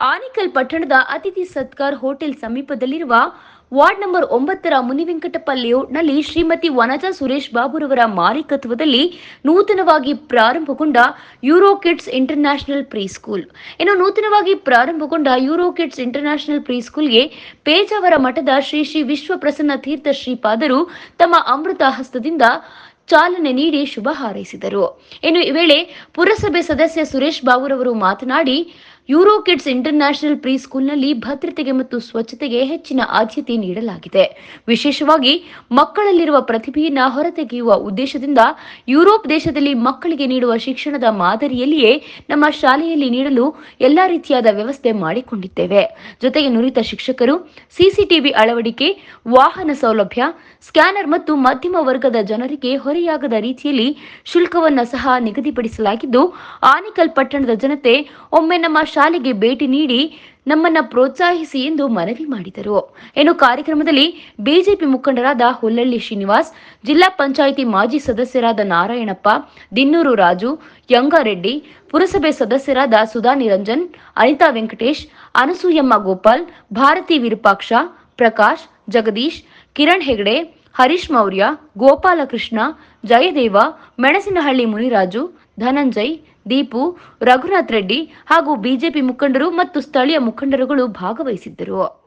ಆನಿಕಲ್ ಪಟ್ಟಣದ ಅತಿಥಿ ಸತ್ಕಾರ್ ಹೋಟೆಲ್ ಸಮೀಪದಲ್ಲಿರುವ ward number ಒಂಬತ್ತರ ಮುನಿವೆಂಕಟಪ್ಪ ಲೇಔಟ್ನಲ್ಲಿ ಶ್ರೀಮತಿ ವನಜಾ ಸುರೇಶ್ ಬಾಬುರವರ ಮಾಲೀಕತ್ವದಲ್ಲಿ ನೂತನವಾಗಿ ಪ್ರಾರಂಭಗೊಂಡ Euro Kids International pre school ಇನ್ನು ನೂತನವಾಗಿ ಪ್ರಾರಂಭಗೊಂಡ ಯೂರೋ ಕಿಡ್ಸ್ ಇಂಟರ್ನ್ಯಾಷನಲ್ ಪ್ರೀ ಸ್ಕೂಲ್ಗೆ ಪೇಜಾವರ ಮಠದ ಶ್ರೀ ಶ್ರೀ ವಿಶ್ವಪ್ರಸನ್ನ ತೀರ್ಥ ಶ್ರೀಪಾದರು ತಮ್ಮ ಅಮೃತ ಹಸ್ತದಿಂದ ಚಾಲನೆ ನೀಡಿ ಶುಭ ಹಾರೈಸಿದರು. ಇನ್ನು ಈ ವೇಳೆ ಪುರಸಭೆ ಸದಸ್ಯ ಸುರೇಶ್ ಬಾಬುರವರು ಮಾತನಾಡಿ ಯೂರೋ ಕಿಡ್ಸ್ ಇಂಟರ್ನ್ಯಾಷನಲ್ ಪ್ರೀ ಸ್ಕೂಲ್ನಲ್ಲಿ ಭದ್ರತೆಗೆ ಮತ್ತು ಸ್ವಚ್ಛತೆಗೆ ಹೆಚ್ಚಿನ ಆದ್ಯತೆ ನೀಡಲಾಗಿದೆ. ವಿಶೇಷವಾಗಿ ಮಕ್ಕಳಲ್ಲಿರುವ ಪ್ರತಿಭೆಯನ್ನು ಹೊರತೆಗೆಯುವ ಉದ್ದೇಶದಿಂದ ಯುರೋಪ್ ದೇಶದಲ್ಲಿ ಮಕ್ಕಳಿಗೆ ನೀಡುವ ಶಿಕ್ಷಣದ ಮಾದರಿಯಲ್ಲಿಯೇ ನಮ್ಮ ಶಾಲೆಯಲ್ಲಿ ನೀಡಲು ಎಲ್ಲಾ ರೀತಿಯಾದ ವ್ಯವಸ್ಥೆ ಮಾಡಿಕೊಂಡಿದ್ದೇವೆ. ಜೊತೆಗೆ ನುರಿತ ಶಿಕ್ಷಕರು, ಸಿಸಿಟಿವಿ ಅಳವಡಿಕೆ, ವಾಹನ ಸೌಲಭ್ಯ, ಸ್ಕ್ಯಾನರ್ ಮತ್ತು ಮಧ್ಯಮ ವರ್ಗದ ಜನರಿಗೆ ಹೊರೆಯಾಗದ ರೀತಿಯಲ್ಲಿ ಶುಲ್ಕವನ್ನು ಸಹ ನಿಗದಿಪಡಿಸಲಾಗಿದ್ದು, ಆನಿಕಲ್ ಪಟ್ಟಣದ ಜನತೆ ಒಮ್ಮೆ ನಮ್ಮ ಶಾಲೆಗೆ ಭೇಟಿ ನೀಡಿ ನಮ್ಮನ್ನ ಪ್ರೋತ್ಸಾಹಿಸಿ ಎಂದು ಮನವಿ ಮಾಡಿದರು. ಇನ್ನು ಕಾರ್ಯಕ್ರಮದಲ್ಲಿ ಬಿಜೆಪಿ ಮುಖಂಡರಾದ ಹುಲ್ಲಳ್ಳಿ ಶ್ರೀನಿವಾಸ್, ಜಿಲ್ಲಾ ಪಂಚಾಯಿತಿ ಮಾಜಿ ಸದಸ್ಯರಾದ ನಾರಾಯಣಪ್ಪ, ದಿನ್ನೂರು ರಾಜು, ಯಂಗಾರೆಡ್ಡಿ, ಪುರಸಭೆ ಸದಸ್ಯರಾದ ಸುಧಾ ನಿರಂಜನ್, ಅನಿತಾ ವೆಂಕಟೇಶ್, ಅನಸೂಯಮ್ಮ ಗೋಪಾಲ್, ಭಾರತಿ ವಿರೂಪಾಕ್ಷ, ಪ್ರಕಾಶ್, ಜಗದೀಶ್, ಕಿರಣ್ ಹೆಗಡೆ, ಹರೀಶ್ ಮೌರ್ಯ, ಗೋಪಾಲಕೃಷ್ಣ, ಜಯದೇವ, ಮೆಣಸಿನಹಳ್ಳಿ ಮುನಿರಾಜು, ಧನಂಜಯ್ ದೀಪು ರಘುನಾಥ್ ರೆಡ್ಡಿ ಹಾಗೂ ಬಿಜೆಪಿ ಮುಖಂಡರು ಮತ್ತು ಸ್ಥಳೀಯ ಮುಖಂಡರುಗಳು ಭಾಗವಹಿಸಿದ್ದರು.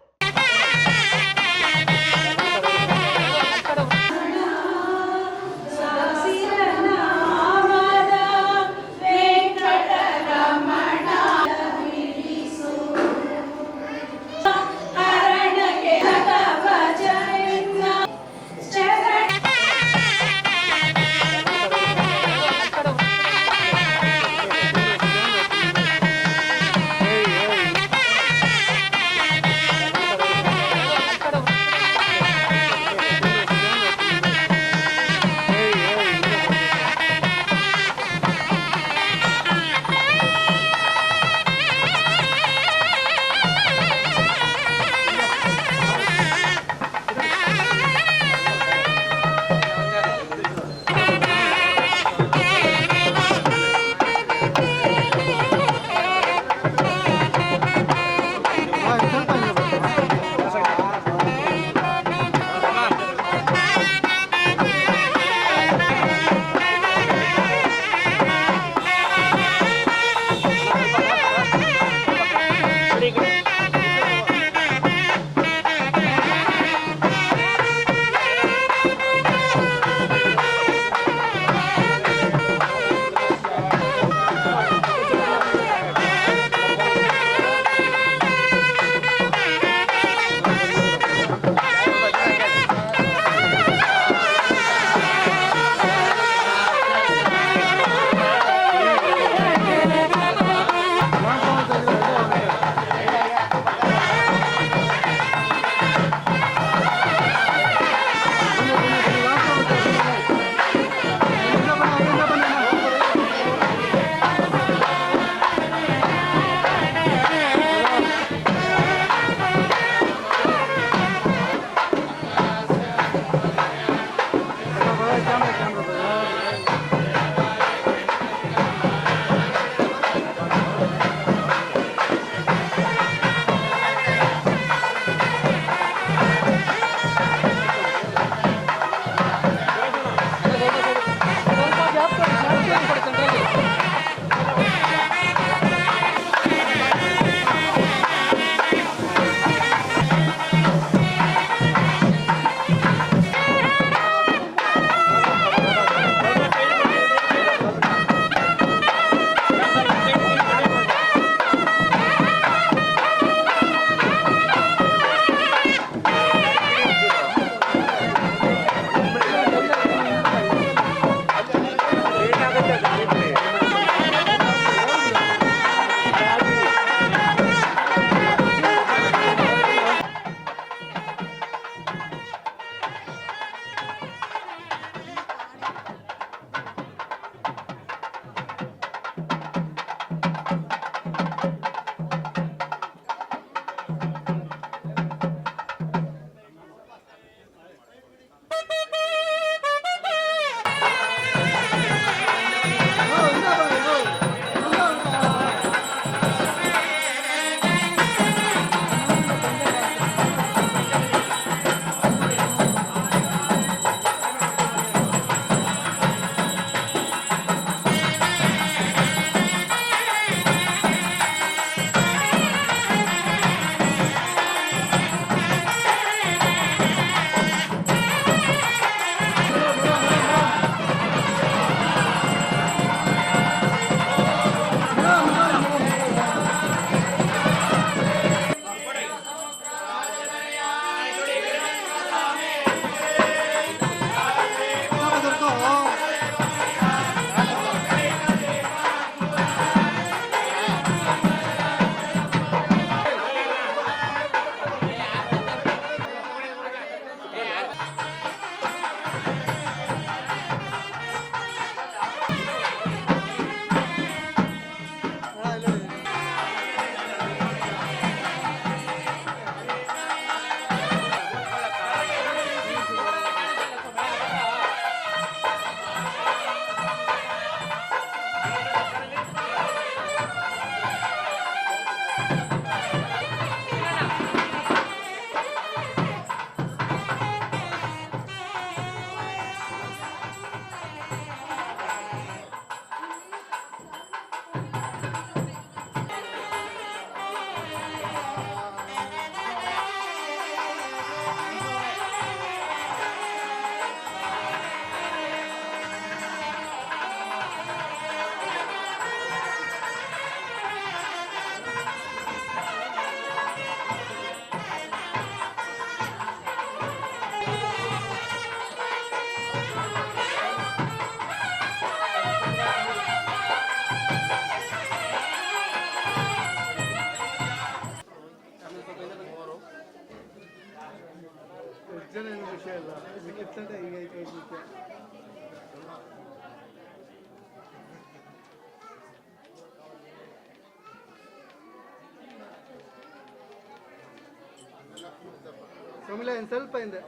ಇನ್ನು ಸ್ವಲ್ಪ ಹಿಂದೆ.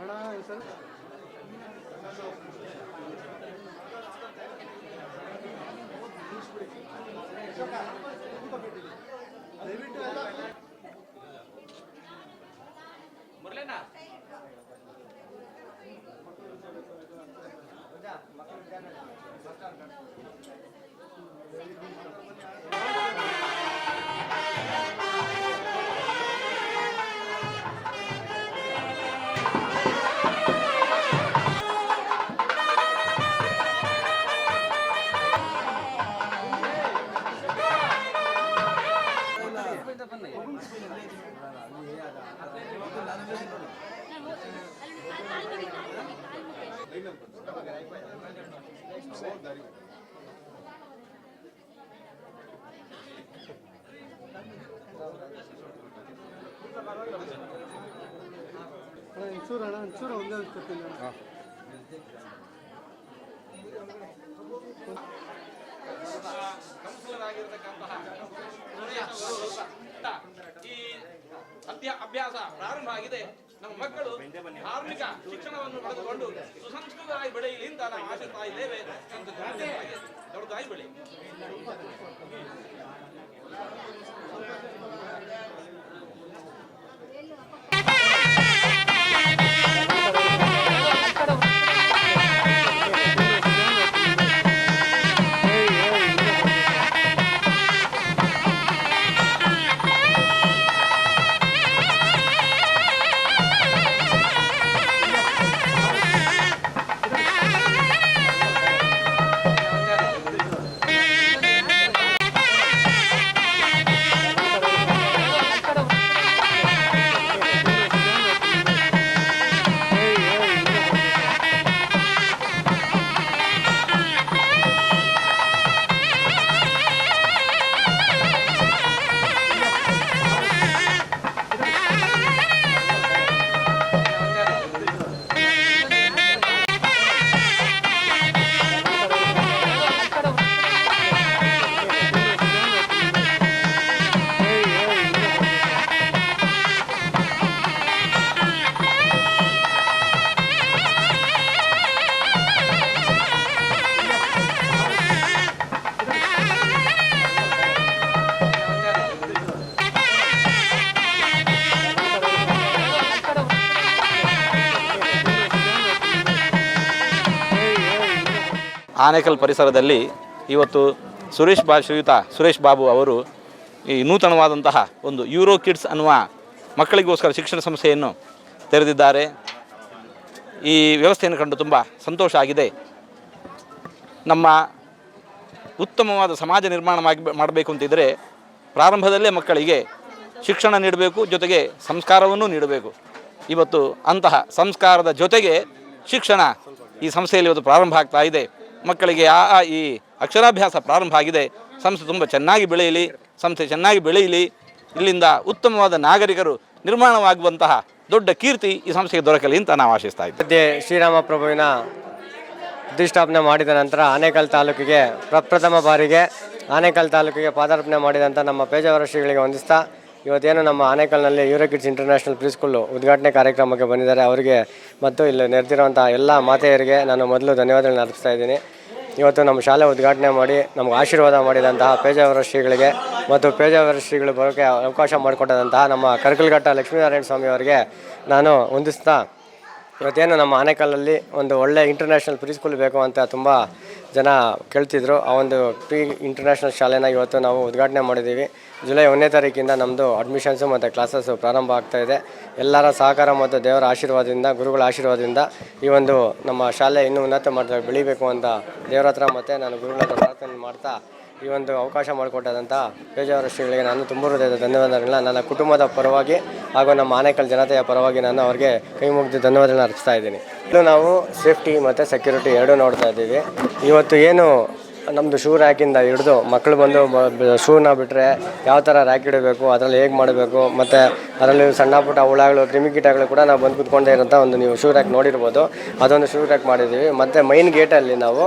ಅಣ್ಣ ಇನ್ ಸ್ವಲ್ಪ. ದಯವಿಟ್ಟು ಅಣ್ಣ ಒಂಚೂರು ಅಣ್ಣ ಒಂಚೂರು ಒಂದೇ ಅಣ್ಣ. ಈ ಅಧ್ಯ ಅಭ್ಯಾಸ ಪ್ರಾರಂಭ ಆಗಿದೆ. ನಮ್ಮ ಮಕ್ಕಳು ಧಾರ್ಮಿಕ ಶಿಕ್ಷಣವನ್ನು ಪಡೆದುಕೊಂಡು ಸುಸಂಸ್ಕೃತರಾಗಿ ಬೆಳೆಯಲಿ ಅಂತ ನಾವು ಆಶಿಸ್ತಾ ಇದ್ದೇವೆ. ದೊಡ್ಡದಾಗಿ ಬೆಳೆ. ಆನೇಕಲ್ ಪರಿಸರದಲ್ಲಿ ಇವತ್ತು ಸುರೇಶ್ ಬಾ, ಶ್ರೀಯುತ ಸುರೇಶ್ ಬಾಬು ಅವರು ಈ ನೂತನವಾದಂತಹ ಒಂದು ಯೂರೋ ಕಿಡ್ಸ್ ಅನ್ನುವ ಮಕ್ಕಳಿಗೋಸ್ಕರ ಶಿಕ್ಷಣ ಸಂಸ್ಥೆಯನ್ನು ತೆರೆದಿದ್ದಾರೆ. ಈ ವ್ಯವಸ್ಥೆಯನ್ನು ಕಂಡು ತುಂಬ ಸಂತೋಷ ಆಗಿದೆ. ನಮ್ಮ ಉತ್ತಮವಾದ ಸಮಾಜ ನಿರ್ಮಾಣ ಮಾಡಿ, ಮಾಡಬೇಕು ಅಂತಿದ್ದರೆ ಪ್ರಾರಂಭದಲ್ಲೇ ಮಕ್ಕಳಿಗೆ ಶಿಕ್ಷಣ ನೀಡಬೇಕು, ಜೊತೆಗೆ ಸಂಸ್ಕಾರವನ್ನು ನೀಡಬೇಕು. ಇವತ್ತು ಅಂತಹ ಸಂಸ್ಕಾರದ ಜೊತೆಗೆ ಶಿಕ್ಷಣ ಈ ಸಂಸ್ಥೆಯಲ್ಲಿ ಇವತ್ತು ಪ್ರಾರಂಭ ಆಗ್ತಾ ಇದೆ. ಮಕ್ಕಳಿಗೆ ಆ ಆ, ಈ ಅಕ್ಷರಾಭ್ಯಾಸ ಪ್ರಾರಂಭ ಆಗಿದೆ. ಸಂಸ್ಥೆ ತುಂಬ ಚೆನ್ನಾಗಿ ಬೆಳೆಯಲಿ, ಸಂಸ್ಥೆ ಚೆನ್ನಾಗಿ ಬೆಳೆಯಲಿ. ಇಲ್ಲಿಂದ ಉತ್ತಮವಾದ ನಾಗರಿಕರು ನಿರ್ಮಾಣವಾಗುವಂತಹ ದೊಡ್ಡ ಕೀರ್ತಿ ಈ ಸಂಸ್ಥೆಗೆ ದೊರಕಲಿ ಅಂತ ನಾವು ಆಶಿಸ್ತಾ ಇದ್ದೇವೆ. ಮಧ್ಯೆ ಶ್ರೀರಾಮ ಪ್ರಭುವಿನ ಪ್ರತಿಷ್ಠಾಪನೆ ಮಾಡಿದ ನಂತರ ಆನೇಕಲ್ ತಾಲೂಕಿಗೆ ಪ್ರಪ್ರಥಮ ಬಾರಿಗೆ ಆನೇಕಲ್ ತಾಲೂಕಿಗೆ ಪಾದಾರ್ಪಣೆ ಮಾಡಿದಂಥ ನಮ್ಮ ಪೇಜಾವರ ಶ್ರೀಗಳಿಗೆ ವಂದಿಸ್ತಾ, ಇವತ್ತೇನು ನಮ್ಮ ಆನೇಕಲ್ನಲ್ಲಿ Euro Kids International pre school ಉದ್ಘಾಟನೆ ಕಾರ್ಯಕ್ರಮಕ್ಕೆ ಬಂದಿದ್ದಾರೆ. ಅವರಿಗೆ ಮತ್ತು ಇಲ್ಲಿ ನೆರೆದಿರುವಂಥ ಎಲ್ಲ ಮಾತೆಯರಿಗೆ ನಾನು ಮೊದಲು ಧನ್ಯವಾದಗಳನ್ನ ಅರ್ಪಿಸ್ತಾ ಇದ್ದೀನಿ. ಇವತ್ತು ನಮ್ಮ ಶಾಲೆ ಉದ್ಘಾಟನೆ ಮಾಡಿ ನಮ್ಗೆ ಆಶೀರ್ವಾದ ಮಾಡಿದಂತಹ ಪೇಜಾವರ ಶ್ರೀಗಳಿಗೆ ಮತ್ತು ಪೇಜಾವರ ಶ್ರೀಗಳು ಬರೋಕ್ಕೆ ಅವಕಾಶ ಮಾಡಿಕೊಟ್ಟಂತಹ ನಮ್ಮ ಕರ್ಕಲ್ಘಟ್ಟ ಲಕ್ಷ್ಮೀನಾರಾಯಣ ಸ್ವಾಮಿ ಅವರಿಗೆ ನಾನು ಹೊಂದಿಸ್ತಾ ಇವತ್ತೇನು ನಮ್ಮ ಆನೇಕಲ್ಲಲ್ಲಿ ಒಂದು ಒಳ್ಳೆ ಇಂಟರ್ನ್ಯಾಷನಲ್ ಪ್ರೀ ಸ್ಕೂಲ್ ಬೇಕು ಅಂತ ತುಂಬ ಜನ ಕೇಳ್ತಿದ್ರು. ಆ ಒಂದು ಪ್ರೀ ಇಂಟರ್ನ್ಯಾಷನಲ್ ಶಾಲೆನ ಇವತ್ತು ನಾವು ಉದ್ಘಾಟನೆ ಮಾಡಿದ್ದೀವಿ. ಜುಲೈ ಒಂದನೇ ತಾರೀಕಿಂದ ನಮ್ಮದು ಅಡ್ಮಿಷನ್ಸು ಮತ್ತು ಕ್ಲಾಸಸ್ಸು ಪ್ರಾರಂಭ ಆಗ್ತಾ ಇದೆ. ಎಲ್ಲರ ಸಹಕಾರ ಮತ್ತು ದೇವರ ಆಶೀರ್ವಾದದಿಂದ, ಗುರುಗಳ ಆಶೀರ್ವಾದದಿಂದ ಈ ಒಂದು ನಮ್ಮ ಶಾಲೆ ಇನ್ನೂ ಉನ್ನತ ಮಟ್ಟದಲ್ಲಿ ಬೆಳಿಬೇಕು ಅಂತ ದೇವರ ಹತ್ರ ಮತ್ತು ನಾನು ಗುರುಗಳ ಹತ್ರ ಪ್ರಾರ್ಥನೆ ಮಾಡ್ತಾ ಈ ಒಂದು ಅವಕಾಶ ಮಾಡಿಕೊಟ್ಟದಂಥ ಪೇಜಾವರ ಶ್ರೀಗಳಿಗೆ ನಾನು ತುಂಬ ಹೃದಯದ ಧನ್ಯವಾದಗಳನ್ನ ನನ್ನ ಕುಟುಂಬದ ಪರವಾಗಿ ಹಾಗೂ ನಮ್ಮ ಆನೇಕಲ್ ಜನತೆಯ ಪರವಾಗಿ ನಾನು ಅವರಿಗೆ ಕೈ ಮುಗಿದು ಧನ್ಯವಾದಗಳನ್ನ ಅರ್ಪಿಸ್ತಾ ಇದ್ದೀನಿ. ಇಲ್ಲೂ ನಾವು ಸೇಫ್ಟಿ ಮತ್ತು ಸೆಕ್ಯೂರಿಟಿ ಎರಡೂ ನೋಡ್ತಾ ಇದ್ದೀವಿ. ಇವತ್ತು ಏನು ನಮ್ಮದು ಶೂ ರ್ಯಾಕಿಂದ ಹಿಡಿದು ಮಕ್ಕಳು ಬಂದು ಶೂನ ಬಿಟ್ಟರೆ ಯಾವ ಥರ ರ್ಯಾಕ್ ಇಡಬೇಕು, ಅದರಲ್ಲಿ ಹೇಗೆ ಮಾಡಬೇಕು, ಮತ್ತು ಅದರಲ್ಲಿ ಸಣ್ಣ ಪುಟ್ಟ ಹುಳಗಳು ಕ್ರಿಮಿಕೀಟಗಳು ಕೂಡ ನಾವು ಬಂದು ಕುತ್ಕೊಂಡೇ ಇರೋಂಥ ಒಂದು ನೀವು ಶೂ ರ್ಯಾಕ್ ನೋಡಿರ್ಬೋದು. ಅದೊಂದು ಶೂ ರ್ಯಾಕ್ ಮಾಡಿದ್ದೀವಿ. ಮತ್ತು ಮೈನ್ ಗೇಟಲ್ಲಿ ನಾವು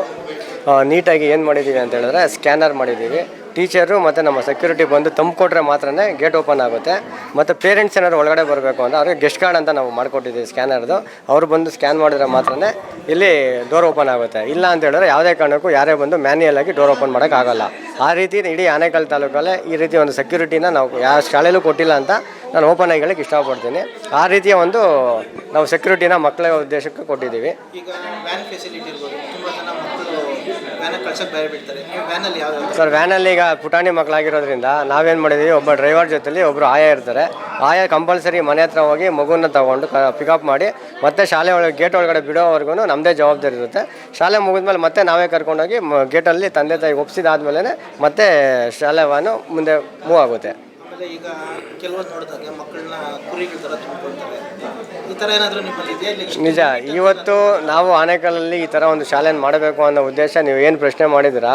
ನೀಟಾಗಿ ಏನು ಮಾಡಿದ್ದೀವಿ ಅಂತ ಹೇಳಿದ್ರೆ ಸ್ಕ್ಯಾನರ್ ಮಾಡಿದ್ದೀವಿ ಟೀಚರು ಮತ್ತು ನಮ್ಮ ಸೆಕ್ಯೂರಿಟಿ ಬಂದು ತಂಬ್ಕೊಟ್ರೆ ಮಾತ್ರನೇ ಗೇಟ್ ಓಪನ್ ಆಗುತ್ತೆ. ಮತ್ತು ಪೇರೆಂಟ್ಸ್ ಏನಾದ್ರು ಒಳಗಡೆ ಬರಬೇಕು ಅಂದರೆ ಅವ್ರಿಗೆ ಗೆಸ್ಟ್ ಕಾರ್ಡ್ ಅಂತ ನಾವು ಮಾಡಿಕೊಟ್ಟಿದ್ದೀವಿ ಸ್ಕ್ಯಾನರ್ದು ಅವ್ರು ಬಂದು ಸ್ಕ್ಯಾನ್ ಮಾಡಿದ್ರೆ ಮಾತ್ರನೇ ಇಲ್ಲಿ ಡೋರ್ ಓಪನ್ ಆಗುತ್ತೆ. ಇಲ್ಲ ಅಂತ ಹೇಳಿದ್ರೆ ಯಾವುದೇ ಕಾರಣಕ್ಕೂ ಯಾರೇ ಬಂದು ಮ್ಯಾನ್ಯಲ್ ಆಗಿ ಡೋರ್ ಓಪನ್ ಮಾಡೋಕ್ಕಾಗಲ್ಲ ಆ ರೀತಿ ಇಡೀ ಆನೇಕಲ್ ತಾಲೂಕಲ್ಲೇ ಈ ರೀತಿ ಒಂದು ಸೆಕ್ಯೂರಿಟಿನ ನಾವು ಯಾವ ಶಾಲೆಯಲ್ಲೂ ಕೊಟ್ಟಿಲ್ಲ ಅಂತ ನಾನು ಓಪನ್ ಆಗಿ ಹೇಳಕ್ಕೆ ಇಷ್ಟಪಡ್ತೀನಿ. ಆ ರೀತಿಯ ಒಂದು ನಾವು ಸೆಕ್ಯೂರಿಟಿನ ಮಕ್ಕಳ ಉದ್ದೇಶಕ್ಕೆ ಕೊಟ್ಟಿದ್ದೀವಿ ಈಗ ವ್ಯಾನ್ ಫೆಸಿಲಿಟಿ ಇರ್ಬೋದು ತುಂಬ ಜನ ಮಕ್ಕಳು ವ್ಯಾನಾಗಿ ಕಳ್ಸೋಕೆ ಬೇರೆ ಬಿಡ್ತಾರೆ ನೀವು ವ್ಯಾನಲ್ಲಿ ಯಾವ ಸರ್ ವ್ಯಾನಲ್ಲಿ ಈಗ ಪುಟಾಣಿ ಮಕ್ಕಳಾಗಿರೋದ್ರಿಂದ ನಾವೇನು ಮಾಡಿದೀವಿ ಒಬ್ಬ ಡ್ರೈವರ್ ಜೊತೆಲಿ ಒಬ್ಬರು ಆಯಾ ಇರ್ತಾರೆ. ಆಯಾ ಕಂಪಲ್ಸರಿ ಮನೆ ಹತ್ರ ಹೋಗಿ ಮಗುನ ತಗೊಂಡು ಪಿಕಪ್ ಮಾಡಿ ಮತ್ತೆ ಶಾಲೆ ಒಳಗೆ ಗೇಟ್ ಒಳಗಡೆ ಬಿಡೋವರೆಗೂ ನಮ್ಮದೇ ಜವಾಬ್ದಾರಿ ಇರುತ್ತೆ. ಶಾಲೆ ಮುಗಿದ್ಮೇಲೆ ಮತ್ತೆ ನಾವೇ ಕರ್ಕೊಂಡೋಗಿ ಗೇಟಲ್ಲಿ ತಂದೆ ತಾಯಿ ಒಪ್ಸಿದಾದ್ಮೇಲೆ ಮತ್ತೆ ಶಾಲೆ ಮುಂದೆ ಮೂವ್ ಆಗುತ್ತೆ. ಈಗ ಕೆಲವೊಂದು ನೋಡಿದಾಗ ಮಕ್ಕಳನ್ನ ಕುರಿಗಳ ತರ ತುಂಬಿಕೊಳ್ತಾರೆ ನಿಜ, ಇವತ್ತು ನಾವು ಆನೇಕಲ್ಲಲ್ಲಿ ಈ ಥರ ಒಂದು ಶಾಲೆಯನ್ನು ಮಾಡಬೇಕು ಅನ್ನೋ ಉದ್ದೇಶ ನೀವು ಏನು ಪ್ರಶ್ನೆ ಮಾಡಿದ್ದೀರಾ?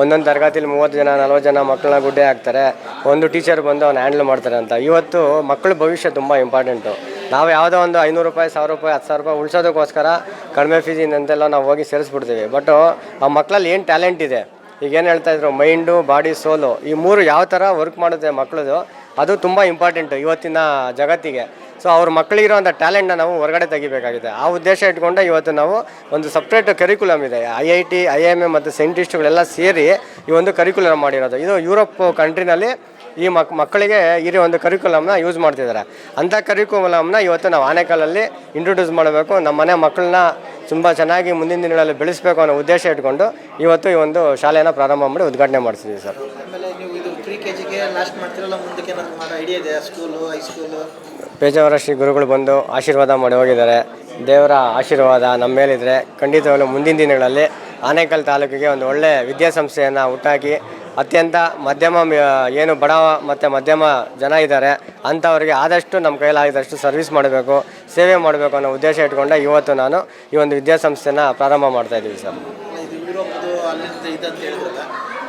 ಒಂದೊಂದು ತರಗತಿಲಿ ಮೂವತ್ತು ಜನ, ನಲ್ವತ್ತು ಜನ ಮಕ್ಕಳನ್ನ ಗುಡ್ಡೆ ಹಾಕ್ತಾರೆ, ಒಂದು ಟೀಚರ್ ಬಂದು ಅವ್ನು ಹ್ಯಾಂಡ್ಲ್ ಮಾಡ್ತಾರೆ ಅಂತ. ಇವತ್ತು ಮಕ್ಕಳ ಭವಿಷ್ಯ ತುಂಬ ಇಂಪಾರ್ಟೆಂಟು ನಾವು ಯಾವುದೋ ಒಂದು ಐನೂರು ರೂಪಾಯಿ, ಸಾವಿರ ರೂಪಾಯಿ, ಹತ್ತು ಸಾವಿರ ರೂಪಾಯಿ ಉಳಿಸೋದಕ್ಕೋಸ್ಕರ ಕಡಿಮೆ ಫೀಸಿಂದಂತೆಲ್ಲ ನಾವು ಹೋಗಿ ಸೇರಿಸ್ಬಿಡ್ತೀವಿ. ಬಟ್ ಆ ಮಕ್ಕಳಲ್ಲಿ ಏನು ಟ್ಯಾಲೆಂಟ್ ಇದೆ? ಈಗ ಏನು ಹೇಳ್ತಾ ಇದ್ರು? ಮೈಂಡು ಬಾಡಿ ಸೋಲು ಈ ಮೂರು ಯಾವ ಥರ ವರ್ಕ್ ಮಾಡುತ್ತೆ ಮಕ್ಕಳದು? ಅದು ತುಂಬ ಇಂಪಾರ್ಟೆಂಟು ಇವತ್ತಿನ ಜಗತ್ತಿಗೆ. ಸೊ ಅವ್ರ ಮಕ್ಕಳಿಗಿರೋಂಥ ಟ್ಯಾಲೆಂಟ್ನ ನಾವು ಹೊರಗಡೆ ತೆಗಿಬೇಕಾಗಿದೆ. ಆ ಉದ್ದೇಶ ಇಟ್ಕೊಂಡು ಇವತ್ತು ನಾವು ಒಂದು ಸಪ್ರೇಟ್ ಕರಿಕ್ಯುಲಮ್ ಇದೆ. I I T I M A ಮತ್ತು ಸೈಂಟಿಸ್ಟ್ಗಳೆಲ್ಲ ಸೇರಿ ಈ ಒಂದು ಕರಿಕ್ಯುಲಮ್ ಮಾಡಿರೋದು. ಇದು ಯುರೋಪ್ ಕಂಟ್ರಿನಲ್ಲಿ ಈ ಮಕ್, ಮಕ್ಕಳಿಗೆ ಇರೋ ಒಂದು ಕರಿಕ್ಯುಲಮ್ನ ಯೂಸ್ ಮಾಡ್ತಿದ್ದಾರೆ. ಅಂಥ ಕರಿಕ್ಯುಲಮ್ನ ಇವತ್ತು ನಾವು ಆನೆಕಾಲಲ್ಲಿ ಇಂಟ್ರೊಡ್ಯೂಸ್ ಮಾಡಬೇಕು. ನಮ್ಮ ಮನೆ ಮಕ್ಕಳನ್ನ ತುಂಬ ಚೆನ್ನಾಗಿ ಮುಂದಿನ ದಿನಗಳಲ್ಲಿ ಬೆಳೆಸಬೇಕು ಅನ್ನೋ ಉದ್ದೇಶ ಇಟ್ಕೊಂಡು ಇವತ್ತು ಈ ಒಂದು ಶಾಲೆಯನ್ನು ಪ್ರಾರಂಭ ಮಾಡಿ ಉದ್ಘಾಟನೆ ಮಾಡ್ತಿದ್ದೀವಿ ಸರ್. ಆಮೇಲೆ ನೀವು ಇದು ಪ್ರಿ ಕೆ ಜಿಗೆ ಲಾಸ್ಟ್ ಮಾಡ್ತಿರಲ್ಲ, ಮುಂದಕ್ಕೆ ಏನಾದ್ರು ಮಾಡೋ ಐಡಿಯಾ ಇದೆ ಸ್ಕೂಲು ಹೈಸ್ಕೂಲು ಪೇಜಾವರ ಶ್ರೀ ಗುರುಗಳು ಬಂದು ಆಶೀರ್ವಾದ ಮಾಡಿ ಹೋಗಿದ್ದಾರೆ. ದೇವರ ಆಶೀರ್ವಾದ ನಮ್ಮ ಮೇಲಿದ್ರೆ ಖಂಡಿತವಾಗಲೂ ಮುಂದಿನ ದಿನಗಳಲ್ಲಿ ಆನೇಕಲ್ ತಾಲೂಕಿಗೆ ಒಂದು ಒಳ್ಳೆಯ ವಿದ್ಯಾಸಂಸ್ಥೆಯನ್ನು ಹುಟ್ಟಾಕಿ ಅತ್ಯಂತ ಮಧ್ಯಮ ಏನು ಬಡವ ಮತ್ತು ಮಧ್ಯಮ ಜನ ಇದ್ದಾರೆ, ಅಂಥವ್ರಿಗೆ ಆದಷ್ಟು ನಮ್ಮ ಕೈಲಾಗಿದಷ್ಟು ಸರ್ವಿಸ್ ಮಾಡಬೇಕು, ಸೇವೆ ಮಾಡಬೇಕು ಅನ್ನೋ ಉದ್ದೇಶ ಇಟ್ಕೊಂಡೆ ಇವತ್ತು ನಾನು ಈ ಒಂದು ವಿದ್ಯಾಸಂಸ್ಥೆನ ಪ್ರಾರಂಭ ಮಾಡ್ತಾ ಇದ್ದೀವಿ ಸರ್.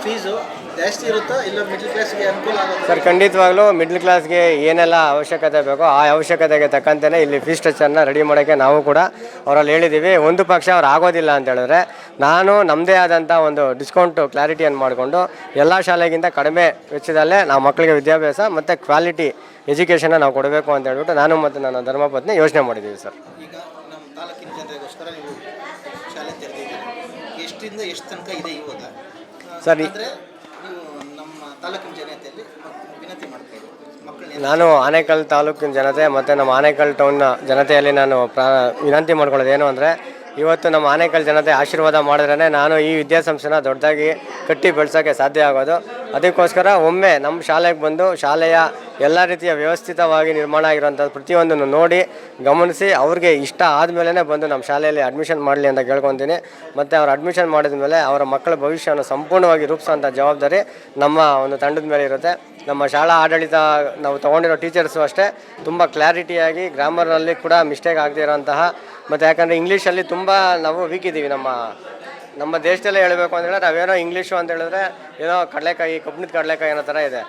ಫೀಸು ಜಾಸ್ತಿ ಇರುತ್ತಾ? ಇಲ್ಲ ಮಿಡ್ಲ್ ಕ್ಲಾಸ್ಗೆ ಅನುಕೂಲ ಆಗುತ್ತೆ? ಸರ್ ಖಂಡಿತವಾಗ್ಲೂ ಮಿಡ್ಲ್ ಕ್ಲಾಸ್ಗೆ ಏನೆಲ್ಲ ಅವಶ್ಯಕತೆ ಬೇಕೋ ಆ ಅವಶ್ಯಕತೆಗೆ ತಕ್ಕಂತೆ ಇಲ್ಲಿ ಫೀಸ್ ಸ್ಟ್ರಕ್ಚರ್ನ ರೆಡಿ ಮಾಡೋಕ್ಕೆ ನಾವು ಕೂಡ ಅವರಲ್ಲಿ ಹೇಳಿದ್ದೀವಿ. ಒಂದು ಪಕ್ಷ ಅವ್ರು ಆಗೋದಿಲ್ಲ ಅಂತ ಹೇಳಿದ್ರೆ ನಾನು ನಮ್ಮದೇ ಆದಂಥ ಒಂದು ಡಿಸ್ಕೌಂಟು ಕ್ಲಾರಿಟಿಯನ್ನು ಮಾಡಿಕೊಂಡು ಎಲ್ಲ ಶಾಲೆಗಿಂತ ಕಡಿಮೆ ವೆಚ್ಚದಲ್ಲೇ ನಾವು ಮಕ್ಕಳಿಗೆ ವಿದ್ಯಾಭ್ಯಾಸ ಮತ್ತು ಕ್ವಾಲಿಟಿ ಎಜುಕೇಷನ್ನ ನಾವು ಕೊಡಬೇಕು ಅಂತ ಹೇಳ್ಬಿಟ್ಟು ನಾನು ಮತ್ತು ನನ್ನ ಧರ್ಮಪತ್ನಿ ಯೋಚನೆ ಮಾಡಿದ್ದೀವಿ ಸರ್. ಈಗ ನಮ್ಮ ತಾಲೂಕಿನ ಜನತೆಗೋಸ್ಕರ ನೀವು ಶಾಲೆ ತೆರೆದಿದ್ದೀರಿ. ಎಷ್ಟರಿಂದ ಎಷ್ಟು ತನಕ ಇದೆ ಇವಾಗ ಸರ್, ಅಂದರೆ ತಾಲೂಕಿನ ಜನತೆಯಲ್ಲಿ ವಿನಂತಿ ನಾನು ಆನೇಕಲ್ ತಾಲೂಕಿನ ಜನತೆ ಮತ್ತು ನಮ್ಮ ಆನೇಕಲ್ ಟೌನ್ನ ಜನತೆಯಲ್ಲಿ ನಾನು ಪ್ರಾ ವಿನಂತಿ ಮಾಡ್ಕೊಳ್ಳೋದು ಏನು ಅಂದರೆ ಇವತ್ತು ನಮ್ಮ ಆನೇಕಲ್ ಜನತೆ ಆಶೀರ್ವಾದ ಮಾಡಿದ್ರೇ ನಾನು ಈ ವಿದ್ಯಾಸಂಸ್ಥೆನ ದೊಡ್ಡದಾಗಿ ಕಟ್ಟಿ ಬೆಳೆಸೋಕ್ಕೆ ಸಾಧ್ಯ ಆಗೋದು. ಅದಕ್ಕೋಸ್ಕರ ಒಮ್ಮೆ ನಮ್ಮ ಶಾಲೆಗೆ ಬಂದು ಶಾಲೆಯ ಎಲ್ಲ ರೀತಿಯ ವ್ಯವಸ್ಥಿತವಾಗಿ ನಿರ್ಮಾಣ ಆಗಿರುವಂಥದ್ದು ಪ್ರತಿಯೊಂದನ್ನು ನೋಡಿ ಗಮನಿಸಿ ಅವ್ರಿಗೆ ಇಷ್ಟ ಆದಮೇಲೆ ಬಂದು ನಮ್ಮ ಶಾಲೆಯಲ್ಲಿ ಅಡ್ಮಿಷನ್ ಮಾಡಲಿ ಅಂತ ಕೇಳ್ಕೊತೀನಿ. ಮತ್ತು ಅವ್ರು ಅಡ್ಮಿಷನ್ ಮಾಡಿದ ಮೇಲೆ ಅವರ ಮಕ್ಕಳ ಭವಿಷ್ಯವನ್ನು ಸಂಪೂರ್ಣವಾಗಿ ರೂಪಿಸೋಂಥ ಜವಾಬ್ದಾರಿ ನಮ್ಮ ಒಂದು ತಂಡದ ಮೇಲೆ ಇರುತ್ತೆ. ನಮ್ಮ ಶಾಲಾ ಆಡಳಿತ ನಾವು ತೊಗೊಂಡಿರೋ ಟೀಚರ್ಸು ಅಷ್ಟೇ. ತುಂಬ ಕ್ಲಾರಿಟಿಯಾಗಿ ಗ್ರಾಮರಲ್ಲಿ ಕೂಡ ಮಿಸ್ಟೇಕ್ ಆಗದೇ ಇರೋಂತಹ ಮತ್ತು ಯಾಕಂದರೆ ಇಂಗ್ಲೀಷಲ್ಲಿ ತುಂಬ ನಾವು ವೀಕ್ ಇದ್ದೀವಿ ನಮ್ಮ ನಮ್ಮ ದೇಶದಲ್ಲೇ ಹೇಳಬೇಕು ಅಂತ ಹೇಳಿದ್ರೆ ನಾವೇನೋ ಇಂಗ್ಲೀಷು ಅಂತ ಹೇಳಿದ್ರೆ ಏನೋ ಕಡಲೆಕಾಯಿ ಕಬ್ಬಿಣದ ಕಡಲೆಕಾಯಿ ಅನ್ನೋ ಥರ ಇದೆ.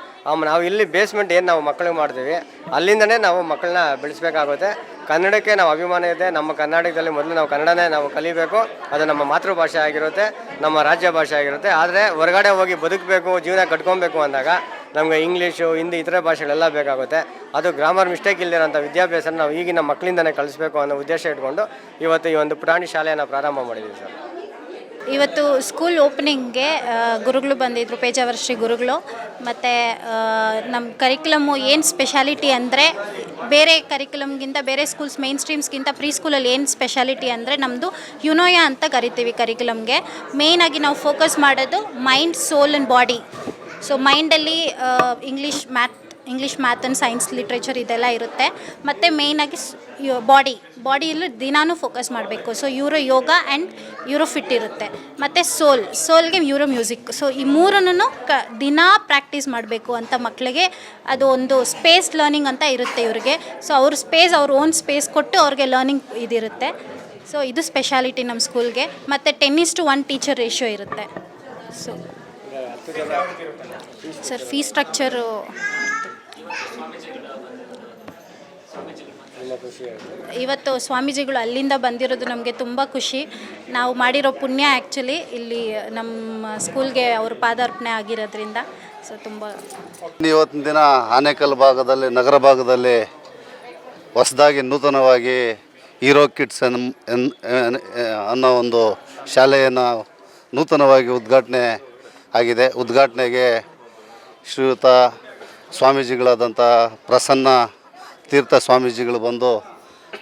ನಾವು ಇಲ್ಲಿ ಬೇಸ್ಮೆಂಟ್ ಏನು ನಾವು ಮಕ್ಕಳಿಗೆ ಮಾಡ್ತೀವಿ, ಅಲ್ಲಿಂದನೇ ನಾವು ಮಕ್ಕಳನ್ನ ಬೆಳೆಸಬೇಕಾಗುತ್ತೆ. ಕನ್ನಡಕ್ಕೆ ನಾವು ಅಭಿಮಾನ ಇದೆ, ನಮ್ಮ ಕರ್ನಾಟಕದಲ್ಲಿ ಮೊದಲು ನಾವು ಕನ್ನಡನೇ ನಾವು ಕಲಿಬೇಕು, ಅದು ನಮ್ಮ ಮಾತೃಭಾಷೆ ಆಗಿರುತ್ತೆ, ನಮ್ಮ ರಾಜ್ಯ ಭಾಷೆ ಆಗಿರುತ್ತೆ. ಆದರೆ ಹೊರಗಡೆ ಹೋಗಿ ಬದುಕಬೇಕು, ಜೀವನ ಕಟ್ಕೊಬೇಕು ಅಂದಾಗ ನಮಗೆ ಇಂಗ್ಲೀಷು, ಹಿಂದಿ ಇತರ ಭಾಷೆಗಳೆಲ್ಲ ಬೇಕಾಗುತ್ತೆ. ಅದು ಗ್ರಾಮರ್ ಮಿಸ್ಟೇಕ್ ಇಲ್ಲದಿರೋಂಥ ವಿದ್ಯಾಭ್ಯಾಸನ ನಾವು ಈಗಿನ ಮಕ್ಕಳಿಂದನೇ ಕಲಿಸ್ಬೇಕು ಅನ್ನೋ ಉದ್ದೇಶ ಇಟ್ಕೊಂಡು ಇವತ್ತು ಈ ಒಂದು ಪುಟಾಣಿ ಶಾಲೆಯನ್ನು ಪ್ರಾರಂಭ ಮಾಡಿದ್ದೀವಿ ಸರ್. ಇವತ್ತು ಸ್ಕೂಲ್ ಓಪನಿಂಗ್ಗೆ ಗುರುಗಳು ಬಂದಿದ್ದರು ಪೇಜಾವರ ಗುರುಗಳು. ಮತ್ತು ನಮ್ಮ ಕರಿಕ್ಯುಲಮ್ಮು ಏನು ಸ್ಪೆಷಾಲಿಟಿ ಅಂದರೆ, ಬೇರೆ ಕರಿಕ್ಯುಲಮ್ಗಿಂತ ಬೇರೆ ಸ್ಕೂಲ್ಸ್ ಮೇನ್ ಸ್ಟ್ರೀಮ್ಸ್ಗಿಂತ ಪ್ರೀ ಸ್ಕೂಲಲ್ಲಿ ಏನು ಸ್ಪೆಷಾಲಿಟಿ ಅಂದರೆ ನಮ್ಮದು ಯುನೋಯಾ ಅಂತ ಕರಿತೀವಿ ಕರಿಕ್ಯುಲಮ್ಗೆ ಮೇಯ್ನಾಗಿ ನಾವು ಫೋಕಸ್ ಮಾಡೋದು mind soul and body so ಮೈಂಡಲ್ಲಿ English math English math and science literature ಇದೆಲ್ಲ ಇರುತ್ತೆ. ಮತ್ತು ಮೇಯ್ನಾಗಿ ಬಾಡಿ ಬಾಡಿಯಲ್ಲಿ ದಿನಾನೂ ಫೋಕಸ್ ಮಾಡಬೇಕು. ಸೊ ಇವರು ಯೋಗ ಆ್ಯಂಡ್ ಇವರು ಫಿಟ್ ಇರುತ್ತೆ. ಮತ್ತು ಸೋಲ್ ಸೋಲ್ಗೆ ಇವರು ಮ್ಯೂಸಿಕ್ ಸೊ ಈ ಮೂರನ್ನು ಕ, ದಿನಾ ಪ್ರಾಕ್ಟೀಸ್ ಮಾಡಬೇಕು ಅಂತ ಮಕ್ಕಳಿಗೆ ಅದು ಒಂದು ಸ್ಪೇಸ್ ಲರ್ನಿಂಗ್ ಅಂತ ಇರುತ್ತೆ ಇವ್ರಿಗೆ. ಸೊ ಅವ್ರ ಸ್ಪೇಸ್ ಅವ್ರ ಓನ್ ಸ್ಪೇಸ್ ಕೊಟ್ಟು ಅವ್ರಿಗೆ ಲರ್ನಿಂಗ್ ಇದಿರುತ್ತೆ. ಸೊ ಇದು ಸ್ಪೆಷಾಲಿಟಿ ನಮ್ಮ ಸ್ಕೂಲ್ಗೆ ಮತ್ತು ten is to one teacher ratio ಇರುತ್ತೆ. ಸೊ ಸರ್ ಫೀ ಸ್ಟ್ರಕ್ಚರು ಇವತ್ತು ಸ್ವಾಮೀಜಿಗಳು ಅಲ್ಲಿಂದ ಬಂದಿರೋದು ನಮಗೆ ತುಂಬ ಖುಷಿ. ನಾವು ಮಾಡಿರೋ ಪುಣ್ಯ ಆ್ಯಕ್ಚುಲಿ ಇಲ್ಲಿ ನಮ್ಮ ಸ್ಕೂಲ್ಗೆ ಅವರು ಪಾದಾರ್ಪಣೆ ಆಗಿರೋದ್ರಿಂದ. ಸೊ ತುಂಬ ಇವತ್ತಿನ ದಿನ ಆನೇಕಲ್ ಭಾಗದಲ್ಲಿ, ನಗರ ಭಾಗದಲ್ಲಿ ಹೊಸದಾಗಿ ನೂತನವಾಗಿ ಹೀರೋ ಕಿಡ್ಸ್ ಅನ್ನೋ ಒಂದು ಶಾಲೆಯನ್ನು ನೂತನವಾಗಿ ಉದ್ಘಾಟನೆ ಆಗಿದೆ. ಉದ್ಘಾಟನೆಗೆ ಶ್ರೀಯುತ ಸ್ವಾಮೀಜಿಗಳಾದಂಥ ಪ್ರಸನ್ನ ತೀರ್ಥ ಸ್ವಾಮೀಜಿಗಳು ಬಂದು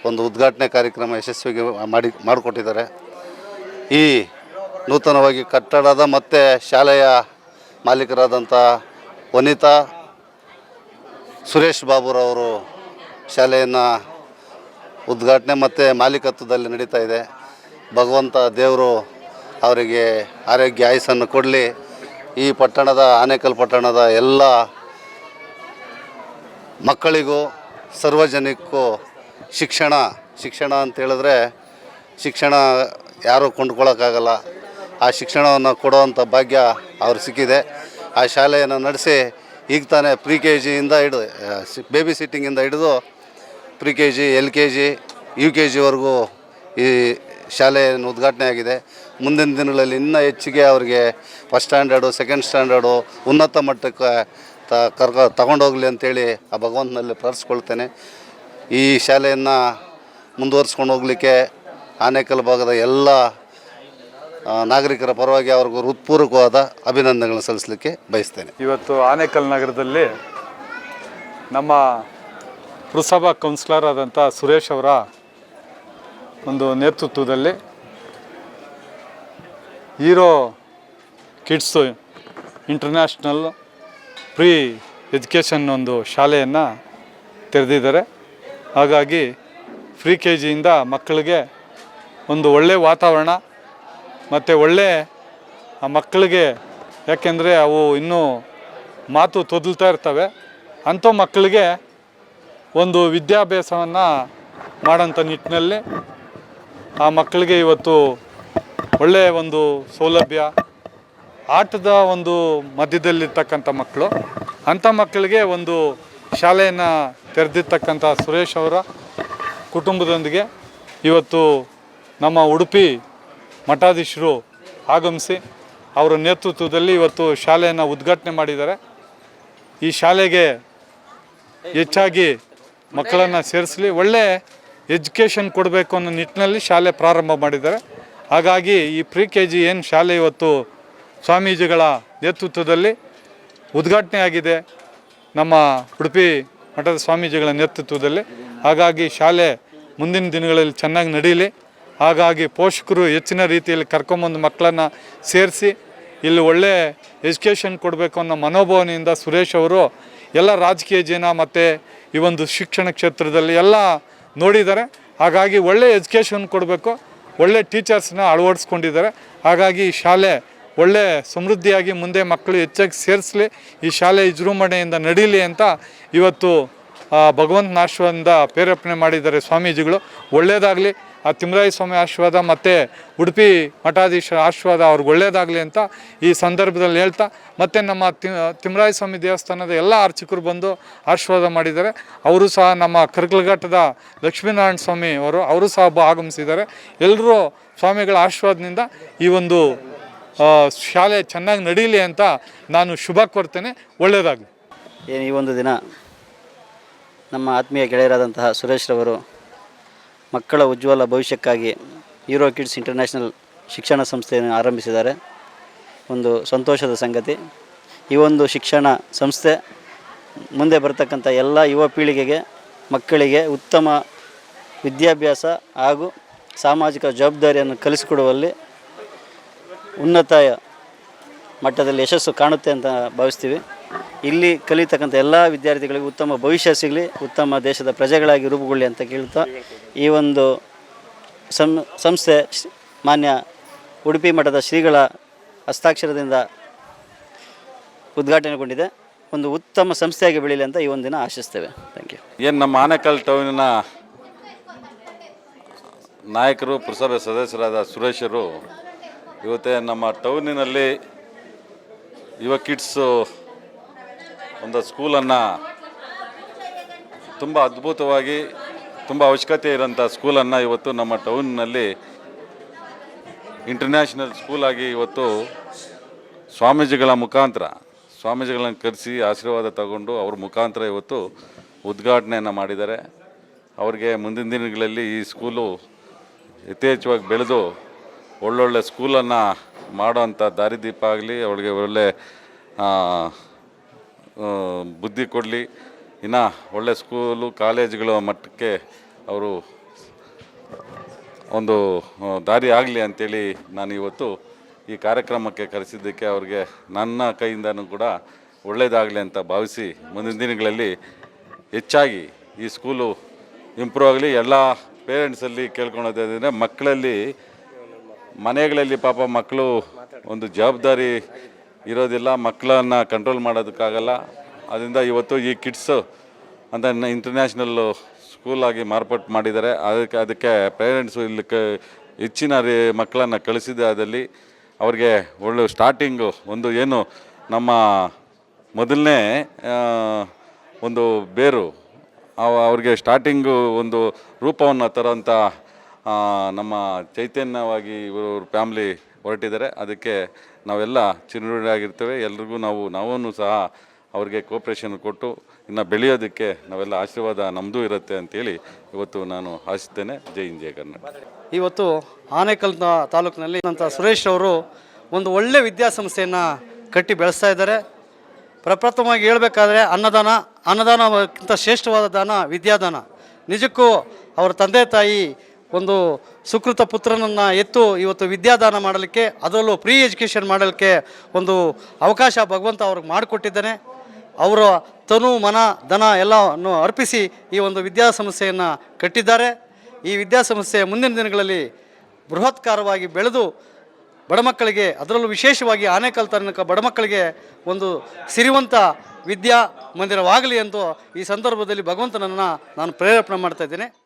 ಒಂದು ಉದ್ಘಾಟನೆ ಕಾರ್ಯಕ್ರಮ ಯಶಸ್ವಿಗೆ ಮಾಡಿ ಮಾಡಿಕೊಟ್ಟಿದ್ದಾರೆ. ಈ ನೂತನವಾಗಿ ಕಟ್ಟಡದ ಮತ್ತು ಶಾಲೆಯ ಮಾಲೀಕರಾದಂಥ ವನಿತಾ ಸುರೇಶ್ ಬಾಬುರವರು ಶಾಲೆಯನ್ನು ಉದ್ಘಾಟನೆ ಮತ್ತು ಮಾಲೀಕತ್ವದಲ್ಲಿ ನಡೀತಾ ಇದೆ. ಭಗವಂತ ದೇವರು ಅವರಿಗೆ ಆರೋಗ್ಯ ಆಯಸ್ಸನ್ನು ಕೊಡಲಿ. ಈ ಪಟ್ಟಣದ, ಆನೇಕಲ್ ಪಟ್ಟಣದ ಎಲ್ಲ ಮಕ್ಕಳಿಗೂ ಸಾರ್ವಜನಿಕಕ್ಕೂ ಶಿಕ್ಷಣ ಶಿಕ್ಷಣ ಅಂತೇಳಿದ್ರೆ ಶಿಕ್ಷಣ ಯಾರೂ ಕೊಂಡ್ಕೊಳ್ಳೋಕ್ಕಾಗಲ್ಲ ಆ ಶಿಕ್ಷಣವನ್ನು ಕೊಡುವಂಥ ಭಾಗ್ಯ ಅವ್ರು ಸಿಕ್ಕಿದೆ. ಆ ಶಾಲೆಯನ್ನು ನಡೆಸಿ ಈಗ ತಾನೇ ಪ್ರಿ ಕೆ ಜಿಯಿಂದ ಹಿಡಿದು ಬೇಬಿ ಸಿಟ್ಟಿಂಗಿಂದ ಹಿಡಿದು pre K G L K G U K ಜಿವರೆಗೂ ಈ ಶಾಲೆಯನ್ನು ಉದ್ಘಾಟನೆ ಆಗಿದೆ. ಮುಂದಿನ ದಿನಗಳಲ್ಲಿ ಇನ್ನೂ ಹೆಚ್ಚಿಗೆ ಅವರಿಗೆ ಫಸ್ಟ್ ಸ್ಟ್ಯಾಂಡರ್ಡು ಸೆಕೆಂಡ್ ಸ್ಟ್ಯಾಂಡರ್ಡು ಉನ್ನತ ಮಟ್ಟಕ್ಕೆ ತ, ಕರ್ಕ, ತಗೊಂಡೋಗಲಿ ಅಂತೇಳಿ ಆ ಭಗವಂತನಲ್ಲಿ ಪ್ರಾರ್ಥಿಸ್ಕೊಳ್ತೇನೆ. ಈ ಶಾಲೆಯನ್ನು ಮುಂದುವರಿಸ್ಕೊಂಡು ಹೋಗಲಿಕ್ಕೆ ಆನೇಕಲ್ ಭಾಗದ ಎಲ್ಲ ನಾಗರಿಕರ ಪರವಾಗಿ ಅವ್ರಿಗೂ ಹೃತ್ಪೂರ್ವಕವಾದ ಅಭಿನಂದನೆಗಳನ್ನು ಸಲ್ಲಿಸಲಿಕ್ಕೆ ಬಯಸ್ತೇನೆ. ಇವತ್ತು ಆನೇಕಲ್ ನಗರದಲ್ಲಿ ನಮ್ಮ ಪುರಸಭಾ ಕೌನ್ಸಿಲರ್ ಆದಂಥ ಸುರೇಶ್ ಅವರ ಒಂದು ನೇತೃತ್ವದಲ್ಲಿ hero kids international pre education ಒಂದು ಶಾಲೆಯನ್ನು ತೆರೆದಿದ್ದಾರೆ. ಹಾಗಾಗಿ ಫ್ರೀ ಕೆ ಜಿಯಿಂದ ಮಕ್ಕಳಿಗೆ ಒಂದು ಒಳ್ಳೆಯ ವಾತಾವರಣ ಮತ್ತು ಒಳ್ಳೆ ಆ ಮಕ್ಕಳಿಗೆ, ಯಾಕೆಂದರೆ ಅವು ಇನ್ನೂ ಮಾತು ತೊದಲ್ತಾ ಇರ್ತವೆ. ಅಂಥ ಮಕ್ಕಳಿಗೆ ಒಂದು ವಿದ್ಯಾಭ್ಯಾಸವನ್ನು ಮಾಡೋಂಥ ನಿಟ್ಟಿನಲ್ಲಿ ಆ ಮಕ್ಕಳಿಗೆ ಇವತ್ತು ಒಳ್ಳೆಯ ಒಂದು ಸೌಲಭ್ಯ. ಆಟದ ಒಂದು ಮಧ್ಯದಲ್ಲಿರ್ತಕ್ಕಂಥ ಮಕ್ಕಳು ಅಂಥ ಮಕ್ಕಳಿಗೆ ಒಂದು ಶಾಲೆಯನ್ನು ತೆರೆದಿರ್ತಕ್ಕಂಥ ಸುರೇಶ್ ಅವರ ಕುಟುಂಬದೊಂದಿಗೆ ಇವತ್ತು ನಮ್ಮ ಉಡುಪಿ ಮಠಾಧೀಶರು ಆಗಮಿಸಿ ಅವರ ನೇತೃತ್ವದಲ್ಲಿ ಇವತ್ತು ಶಾಲೆಯನ್ನು ಉದ್ಘಾಟನೆ ಮಾಡಿದ್ದಾರೆ. ಈ ಶಾಲೆಗೆ ಹೆಚ್ಚಾಗಿ ಮಕ್ಕಳನ್ನು ಸೇರಿಸಲಿ, ಒಳ್ಳೆ ಎಜುಕೇಷನ್ ಕೊಡಬೇಕು ಅನ್ನೋ ನಿಟ್ಟಿನಲ್ಲಿ ಶಾಲೆ ಪ್ರಾರಂಭ ಮಾಡಿದ್ದಾರೆ. ಹಾಗಾಗಿ ಈ ಪ್ರಿ ಕೆ ಜಿ ಏನು ಶಾಲೆ ಇವತ್ತು ಸ್ವಾಮೀಜಿಗಳ ನೇತೃತ್ವದಲ್ಲಿ ಉದ್ಘಾಟನೆ ಆಗಿದೆ ನಮ್ಮ ಉಡುಪಿ ಮಠದ ಸ್ವಾಮೀಜಿಗಳ ನೇತೃತ್ವದಲ್ಲಿ. ಹಾಗಾಗಿ ಶಾಲೆ ಮುಂದಿನ ದಿನಗಳಲ್ಲಿ ಚೆನ್ನಾಗಿ ನಡೀಲಿ. ಹಾಗಾಗಿ ಪೋಷಕರು ಹೆಚ್ಚಿನ ರೀತಿಯಲ್ಲಿ ಕರ್ಕೊಂಬಂದು ಮಕ್ಕಳನ್ನು ಸೇರಿಸಿ, ಇಲ್ಲಿ ಒಳ್ಳೆ ಎಜುಕೇಷನ್ ಕೊಡಬೇಕು ಅನ್ನೋ ಮನೋಭಾವನೆಯಿಂದ ಸುರೇಶ್ ಅವರು ಎಲ್ಲ ರಾಜಕೀಯ ಜನ ಮತ್ತು ಈ ಒಂದು ಶಿಕ್ಷಣ ಕ್ಷೇತ್ರದಲ್ಲಿ ಎಲ್ಲ ನೋಡಿದ್ದಾರೆ. ಹಾಗಾಗಿ ಒಳ್ಳೆ ಎಜುಕೇಷನ್ ಕೊಡಬೇಕು. ಒಳ್ಳೆ ಟೀಚರ್ಸ್ನ ಅಳವಡಿಸ್ಕೊಂಡಿದ್ದಾರೆ. ಹಾಗಾಗಿ ಈ ಶಾಲೆ ಒಳ್ಳೆ ಸಮೃದ್ಧಿಯಾಗಿ ಮುಂದೆ ಮಕ್ಕಳು ಹೆಚ್ಚಾಗಿ ಸೇರಿಸಲಿ, ಈ ಶಾಲೆ ವಿಜೃಂಭಣೆಯಿಂದ ನಡೀಲಿ ಅಂತ ಇವತ್ತು ಭಗವಂತ ಭಗವಂತನ ಆಶೀರ್ವಾದದಿಂದ ಪ್ರೇರೇಪಣೆ ಮಾಡಿದ್ದಾರೆ ಸ್ವಾಮೀಜಿಗಳು. ಒಳ್ಳೆಯದಾಗಲಿ ಆ ತಿಮ್ಮರಾಯ ಸ್ವಾಮಿ ಆಶೀರ್ವಾದ ಮತ್ತು ಉಡುಪಿ ಮಠಾಧೀಶರ ಆಶೀರ್ವಾದ ಅವ್ರಿಗೆ ಒಳ್ಳೆಯದಾಗಲಿ ಅಂತ ಈ ಸಂದರ್ಭದಲ್ಲಿ ಹೇಳ್ತಾ, ಮತ್ತು ನಮ್ಮ ತಿಮ್ಮರಾಯ ಸ್ವಾಮಿ ದೇವಸ್ಥಾನದ ಎಲ್ಲ ಅರ್ಚಕರು ಬಂದು ಆಶೀರ್ವಾದ ಮಾಡಿದ್ದಾರೆ. ಅವರು ಸಹ ನಮ್ಮ ಕರ್ಕಲಘಟ್ಟದ ಲಕ್ಷ್ಮೀನಾರಾಯಣ ಸ್ವಾಮಿ ಅವರು ಅವರು ಸಹ ಆಗಮಿಸಿದ್ದಾರೆ. ಎಲ್ಲರೂ ಸ್ವಾಮಿಗಳ ಆಶೀರ್ವಾದದಿಂದ ಈ ಒಂದು ಶಾಲೆ ಚೆನ್ನಾಗಿ ನಡೀಲಿ ಅಂತ ನಾನು ಶುಭ ಕೋರ್ತೇನೆ. ಒಳ್ಳೆಯದಾಗಲಿ ಏನು ಈ ಒಂದು ದಿನ ನಮ್ಮ ಆತ್ಮೀಯ ಗೆಳೆಯರಾದಂತಹ ಸುರೇಶ್ರವರು ಮಕ್ಕಳ ಉಜ್ವಲ ಭವಿಷ್ಯಕ್ಕಾಗಿ ಯೂರೋ ಕಿಡ್ಸ್ ಇಂಟರ್ನ್ಯಾಷನಲ್ ಶಿಕ್ಷಣ ಸಂಸ್ಥೆಯನ್ನು ಆರಂಭಿಸಿದ್ದಾರೆ. ಒಂದು ಸಂತೋಷದ ಸಂಗತಿ. ಈ ಒಂದು ಶಿಕ್ಷಣ ಸಂಸ್ಥೆ ಮುಂದೆ ಬರತಕ್ಕಂಥ ಎಲ್ಲ ಯುವ ಪೀಳಿಗೆಗೆ, ಮಕ್ಕಳಿಗೆ ಉತ್ತಮ ವಿದ್ಯಾಭ್ಯಾಸ ಹಾಗೂ ಸಾಮಾಜಿಕ ಜವಾಬ್ದಾರಿಯನ್ನು ಕಲಿಸಿಕೊಡುವಲ್ಲಿ ಉನ್ನತ ಮಟ್ಟದಲ್ಲಿ ಯಶಸ್ಸು ಕಾಣುತ್ತೆ ಅಂತ ಭಾವಿಸ್ತೀವಿ. ಇಲ್ಲಿ ಕಲಿತಕ್ಕಂಥ ಎಲ್ಲ ವಿದ್ಯಾರ್ಥಿಗಳಿಗೆ ಉತ್ತಮ ಭವಿಷ್ಯ ಸಿಗಲಿ, ಉತ್ತಮ ದೇಶದ ಪ್ರಜೆಗಳಾಗಿ ರೂಪುಗೊಳ್ಳಿ ಅಂತ ಕೇಳ್ತಾ ಈ ಒಂದು ಸಂ, ಸಂಸ್ಥೆ ಮಾನ್ಯ ಉಡುಪಿ ಮಠದ ಶ್ರೀಗಳ ಹಸ್ತಾಕ್ಷರದಿಂದ ಉದ್ಘಾಟನೆಗೊಂಡಿದೆ. ಒಂದು ಉತ್ತಮ ಸಂಸ್ಥೆಯಾಗಿ ಬೆಳೀಲಿ ಅಂತ ಈ ದಿನ ಆಶಿಸ್ತೇವೆ. ಥ್ಯಾಂಕ್ ಯು ಏನು ನಮ್ಮ ಆನೇಕಲ್ ಟೌನಿನ ನಾಯಕರು, ಪುರಸಭೆ ಸದಸ್ಯರಾದ ಸುರೇಶರು, ಇವತ್ತೇ ನಮ್ಮ ಟೌನಿನಲ್ಲಿ ಯುವ ಕಿಡ್ಸು ಒಂದು ಸ್ಕೂಲನ್ನು ತುಂಬ ಅದ್ಭುತವಾಗಿ, ತುಂಬ ಅವಶ್ಯಕತೆ ಇರೋಂಥ ಸ್ಕೂಲನ್ನು ಇವತ್ತು ನಮ್ಮ ಟೌನ್ನಲ್ಲಿ ಇಂಟರ್ನ್ಯಾಷನಲ್ ಸ್ಕೂಲಾಗಿ ಇವತ್ತು ಸ್ವಾಮೀಜಿಗಳ ಮುಖಾಂತರ, ಸ್ವಾಮೀಜಿಗಳನ್ನು ಕರೆಸಿ ಆಶೀರ್ವಾದ ತಗೊಂಡು ಅವ್ರ ಮುಖಾಂತರ ಇವತ್ತು ಉದ್ಘಾಟನೆಯನ್ನು ಮಾಡಿದ್ದಾರೆ. ಅವ್ರಿಗೆ ಮುಂದಿನ ದಿನಗಳಲ್ಲಿ ಈ ಸ್ಕೂಲು ಯಥೇಚ್ಛವಾಗಿ ಬೆಳೆದು ಒಳ್ಳೊಳ್ಳೆ ಸ್ಕೂಲನ್ನು ಮಾಡೋವಂಥ ದಾರಿದೀಪ ಆಗಲಿ ಅವಳಿಗೆ ಒಳ್ಳೆ ಬುದ್ಧಿ ಕೊಡಲಿ. ಇನ್ನು ಒಳ್ಳೆ ಸ್ಕೂಲು ಕಾಲೇಜುಗಳ ಮಟ್ಟಕ್ಕೆ ಅವರು ಒಂದು ದಾರಿ ಆಗಲಿ ಅಂತೇಳಿ ನಾನು ಇವತ್ತು ಈ ಕಾರ್ಯಕ್ರಮಕ್ಕೆ ಕರೆಸಿದ್ದಕ್ಕೆ ಅವ್ರಿಗೆ ನನ್ನ ಕೈಯಿಂದನೂ ಕೂಡ ಒಳ್ಳೆಯದಾಗಲಿ ಅಂತ ಭಾವಿಸಿ ಮುಂದಿನ ದಿನಗಳಲ್ಲಿ ಹೆಚ್ಚಾಗಿ ಈ ಸ್ಕೂಲು ಇಂಪ್ರೂವ್ ಆಗಲಿ. ಎಲ್ಲ ಪೇರೆಂಟ್ಸಲ್ಲಿ ಕೇಳ್ಕೊಳೋದಂದರೆ ಮಕ್ಕಳಲ್ಲಿ ಮನೆಗಳಲ್ಲಿ ಪಾಪ ಮಕ್ಕಳು ಒಂದು ಜವಾಬ್ದಾರಿ ಇರೋದಿಲ್ಲ, ಮಕ್ಕಳನ್ನು ಕಂಟ್ರೋಲ್ ಮಾಡೋದಕ್ಕಾಗಲ್ಲ. ಅದರಿಂದ ಇವತ್ತು ಈ ಕಿಡ್ಸ್ ಅಂತ ಇಂಟರ್ನ್ಯಾಷನಲ್ ಸ್ಕೂಲಾಗಿ ಮಾರ್ಪಾಟು ಮಾಡಿದ್ದಾರೆ. ಅದಕ್ಕೆ ಅದಕ್ಕೆ ಪೇರೆಂಟ್ಸು ಇಲ್ಲಿ ಕ ಹೆಚ್ಚಿನ ರೀ ಮಕ್ಕಳನ್ನು ಕಳಿಸಿದಾದಲ್ಲಿ ಅವ್ರಿಗೆ ಒಳ್ಳೆ ಸ್ಟಾರ್ಟಿಂಗು ಒಂದು ಏನು ನಮ್ಮ ಮೊದಲನೇ ಒಂದು ಬೇರು. ಅವ- ಅವ್ರಿಗೆ ಸ್ಟಾರ್ಟಿಂಗು ಒಂದು ರೂಪವನ್ನು ತರೋಂಥ ನಮ್ಮ ಚೈತನ್ಯವಾಗಿ ಇವರು ಫ್ಯಾಮ್ಲಿ ಹೊರಟಿದ್ದಾರೆ. ಅದಕ್ಕೆ ನಾವೆಲ್ಲ ಚಿರುಡಿಯಾಗಿರ್ತೇವೆ ಎಲ್ರಿಗೂ ನಾವು ನಾವೂ ಸಹ ಅವ್ರಿಗೆ ಕೋಪ್ರೇಷನ್ ಕೊಟ್ಟು ಇನ್ನು ಬೆಳೆಯೋದಕ್ಕೆ ನಾವೆಲ್ಲ ಆಶೀರ್ವಾದ ನಮ್ಮದೂ ಇರುತ್ತೆ ಅಂತೇಳಿ ಇವತ್ತು ನಾನು ಆಶಿಸ್ತೇನೆ ಜೈ ಹಿಂದ್, ಜೈ ಕರ್ನಾಟಕ. ಇವತ್ತು ಆನೇಕಲ್ ತಾಲೂಕಿನಲ್ಲಿ ನಂತರ ಸುರೇಶ್ ಅವರು ಒಂದು ಒಳ್ಳೆ ವಿದ್ಯಾಸಂಸ್ಥೆಯನ್ನು ಕಟ್ಟಿ ಬೆಳೆಸ್ತಾ ಇದ್ದಾರೆ. ಪ್ರಪ್ರಥಮವಾಗಿ ಹೇಳಬೇಕಾದ್ರೆ ಅನ್ನದಾನ, ಅನ್ನದಾನಕ್ಕಿಂತ ಶ್ರೇಷ್ಠವಾದ ದಾನ ವಿದ್ಯಾದಾನ. ನಿಜಕ್ಕೂ ಅವರ ತಂದೆ ತಾಯಿ ಒಂದು ಸುಕೃತ ಪುತ್ರನನ್ನು ಎತ್ತು ಇವತ್ತು ವಿದ್ಯಾದಾನ ಮಾಡಲಿಕ್ಕೆ, ಅದರಲ್ಲೂ ಪ್ರೀ ಎಜುಕೇಷನ್ ಮಾಡಲಿಕ್ಕೆ ಒಂದು ಅವಕಾಶ ಭಗವಂತ ಅವ್ರಿಗೆ ಮಾಡಿಕೊಟ್ಟಿದ್ದಾನೆ. ಅವರ ತನು, ಮನ, ಧನ ಎಲ್ಲವನ್ನು ಅರ್ಪಿಸಿ ಈ ಒಂದು ವಿದ್ಯಾ ಸಮಸ್ಯೆಯನ್ನು ಕಟ್ಟಿದ್ದಾರೆ. ಈ ವಿದ್ಯಾಸಂಸ್ಥೆ ಮುಂದಿನ ದಿನಗಳಲ್ಲಿ ಬೃಹತ್ಕಾರವಾಗಿ ಬೆಳೆದು ಬಡಮಕ್ಕಳಿಗೆ ಅದರಲ್ಲೂ ವಿಶೇಷವಾಗಿ ಆನೇಕಲ್ ತನಕ ಬಡಮಕ್ಕಳಿಗೆ ಒಂದು ಸಿರಿವಂತ ವಿದ್ಯಾ ಮಂದಿರವಾಗಲಿ ಎಂದು ಈ ಸಂದರ್ಭದಲ್ಲಿ ಭಗವಂತನನ್ನು ನಾನು ಪ್ರೇರೇಪಣೆ ಮಾಡ್ತಾ ಇದ್ದೇನೆ.